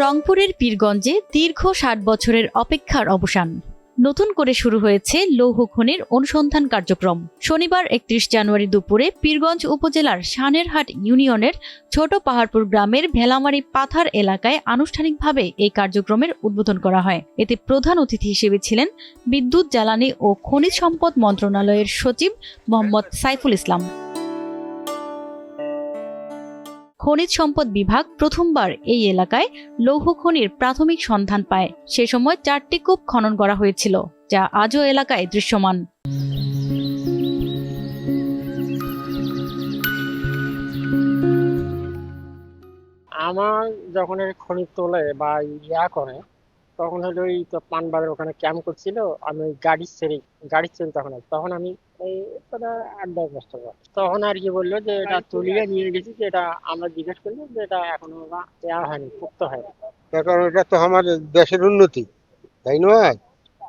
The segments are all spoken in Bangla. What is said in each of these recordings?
রংপুরের পীরগঞ্জে দীর্ঘ ষাট বছরের অপেক্ষার অবসান। নতুন করে শুরু হয়েছে লৌহ খনির অনুসন্ধান কার্যক্রম। শনিবার একত্রিশ জানুয়ারি দুপুরে পীরগঞ্জ উপজেলার সানেরহাট ইউনিয়নের ছোট পাহাড়পুর গ্রামের ভেলামারি পাথার এলাকায় আনুষ্ঠানিকভাবে এই কার্যক্রমের উদ্বোধন করা হয়। এতে প্রধান অতিথি হিসেবে ছিলেন বিদ্যুৎ, জ্বালানি ও খনিজ সম্পদ মন্ত্রণালয়ের সচিব মোহাম্মদ সাইফুল ইসলাম। খনিজ সম্পদ বিভাগ প্রথমবার এই এলাকায় লৌহ খনির প্রাথমিক সন্ধান পায়। সে সময় চারটি কূপ খনন করা হয়েছিল, যা আজও এলাকায় দৃশ্যমান। আমার যখন এই খনি তোলে বা ইয়া করে তখন হলো ওই তো পানবাড়ির ওখানে ক্যাম্প করছিল আমি ওই গাড়ি ছেড়ে গাড়ি ছেড়ে তখন আর- তখন আমি এই প্রায় আট দশ বছর বয়স। তখন আর কি বলল যে এটা তুলিয়ে নিয়ে গেছি যে এটা আমরা জিজ্ঞেস করলাম যে এটা এখনও দেওয়া হয়নি পুক্ত হয়নি কারণ এটা তো আমার দেশের উন্নতি তাই নয়?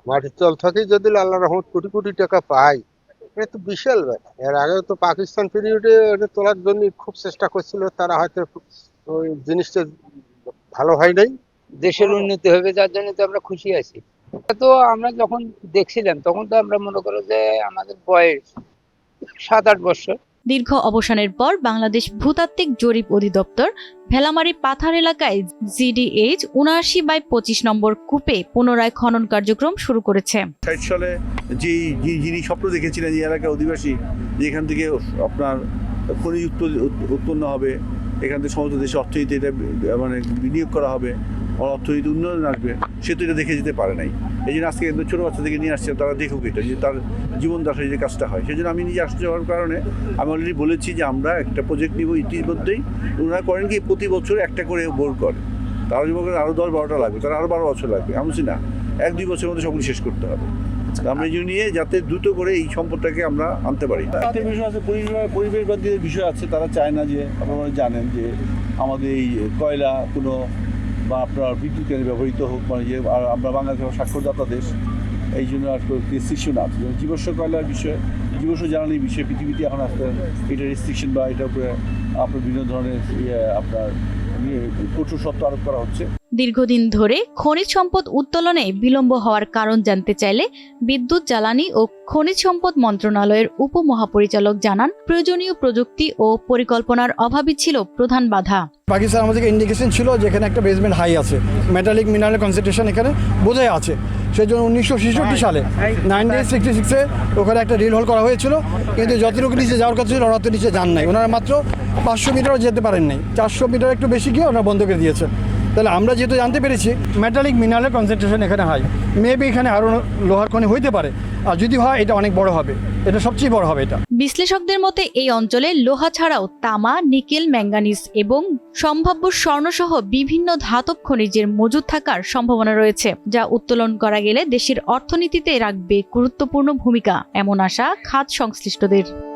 মাটির তল থেকেই যদি আল্লাহ রহমত কোটি কোটি টাকা পাই এটা তো বিশাল ব্যাপার। এর আগে তো পাকিস্তান পিরিয়ডে এটা তোলার জন্য খুব চেষ্টা করছিল তারা হয়তো ওই জিনিসটা ভালো হয় নাই। দেশের উন্নতি হবে যার জন্য তো আমরা খুশি আছি। তো আমরা যখন দেখছিলাম তখন তো আমরা মনে করো যে আমাদের বয়স সাত আট বছর। দীর্ঘ অবসানের পর বাংলাদেশ ভূতাত্ত্বিক জরিপ অধিদপ্তর ভেলামারি পাথার এলাকায় জিডিএইচ উনআশি বাই পঁচিশ নম্বর কূপে পুনরায় খনন কার্যক্রম শুরু করেছে। ষাট সালে যে যিনি স্বপ্ন দেখেছিলেন যে এলাকার অধিবাসী যে এখান থেকে আপনার খনিজ উৎপ- উৎপন্ন হবে এখান থেকে সমস্ত দেশে অর্থনীতি এটা মানে বিনিয়োগ করা হবে অর্থনীতি উন্নয়ন আসবে সে তো এটা দেখে যেতে পারে নাই। এই জন্য আজকে একদম ছোটো বাচ্চা থেকে নিয়ে আসছে তারা দেখুক এটা যে তার জীবন দশায় যে কাজটা হয়। সেই জন্য আমি নিজে আসতে যাওয়ার কারণে আমি অলরেডি বলেছি যে আমরা একটা প্রজেক্ট নিব ইতিমধ্যেই। ওনারা করেন কি প্রতি বছর একটা করে বোর করে। তারা বলেন আরও দশ বারোটা লাগবে তারা আরও বারো বছর লাগবে। আমি বলছি না এক দুই বছরের মধ্যে সবগুলো শেষ করতে হবে। তা আমরা এই নিয়ে যাতে দ্রুত করে এই সম্পদটাকে আমরা আনতে পারি। একটা বিষয় আছে পরিবেশ পরিবেশবাদীদের বিষয় আছে। তারা চায় না যে আপনারা জানেন যে আমাদের এই কয়লা কোনো বা আপনার বিদ্যুৎ কেন্দ্রে ব্যবহৃত হোক মানে যে, আর আমরা বাংলাদেশ স্বাক্ষরদাতা দেশ, এই জন্য আর রেস্ট্রিকশন আছে। যেমন জীবস্ব কয়লার বিষয়ে, জীবস্ব জ্বালানির বিষয়ে পৃথিবীতে এখন আসতে এটা রেস্ট্রিকশন বা এটার উপরে আপনার বিভিন্ন ধরনের ইয়ে আপনার ইয়ে কঠোর শর্ত আরোপ করা হচ্ছে। দীর্ঘদিন ধরে খনিজ সম্পদ উত্তোলনে বিলম্ব হওয়ার কারণ জানতে চাইলে বিদ্যুৎ, জ্বালানি ও খনিজ সম্পদ মন্ত্রণালয়ের উপমহাপরিচালক জানান, প্রয়োজনীয় প্রযুক্তি ও পরিকল্পনার অভাবই ছিল প্রধান বাধা। পাকিস্তান আমাদেরকে ইন্ডিকেশন ছিল যে এখানে একটা বেসমেন্ট হাই আছে। মেটালিক মিনারেল কনসেন্ট্রেশন এখানে বোঝাই আছে। সেই জন্য উনিশশো ছেষট্টি সালে নাইনটিন সিক্সটি সিক্সে ওখানে একটা রিল হোল করা হয়েছিল। কিন্তু যতটুকু নিচে যাওয়ার কথা ছিল, ওরা নিচে যান নাই। ওনারা মাত্র পাঁচশো মিটারও যেতে পারেন নাই। চারশো মিটার একটু বেশি গিয়ে ওনারা বন্ধ করে দিয়েছে। তাহলে আমরা যেহেতু জানতে পেরেছি মেটালিক মিনারেল কনসেন্ট্রেশন এখানে হাই মেবি এখানে আরও লোহার খনি হইতে পারে। আর যদি হয়, এটা অনেক বড় হবে। এটা সবচেয়ে বড় হবে এটা। বিশ্লেষকদের মতে, এই অঞ্চলে লোহা ছাড়াও তামা, নিকেল, ম্যাঙ্গানিজ এবং সম্ভাব্য স্বর্ণসহ বিভিন্ন ধাতব খনিজের মজুদ থাকার সম্ভাবনা রয়েছে, যা উত্তোলন করা গেলে দেশের অর্থনীতিতে রাখবে গুরুত্বপূর্ণ ভূমিকা। এমন আশা খাত সংশ্লিষ্টদের।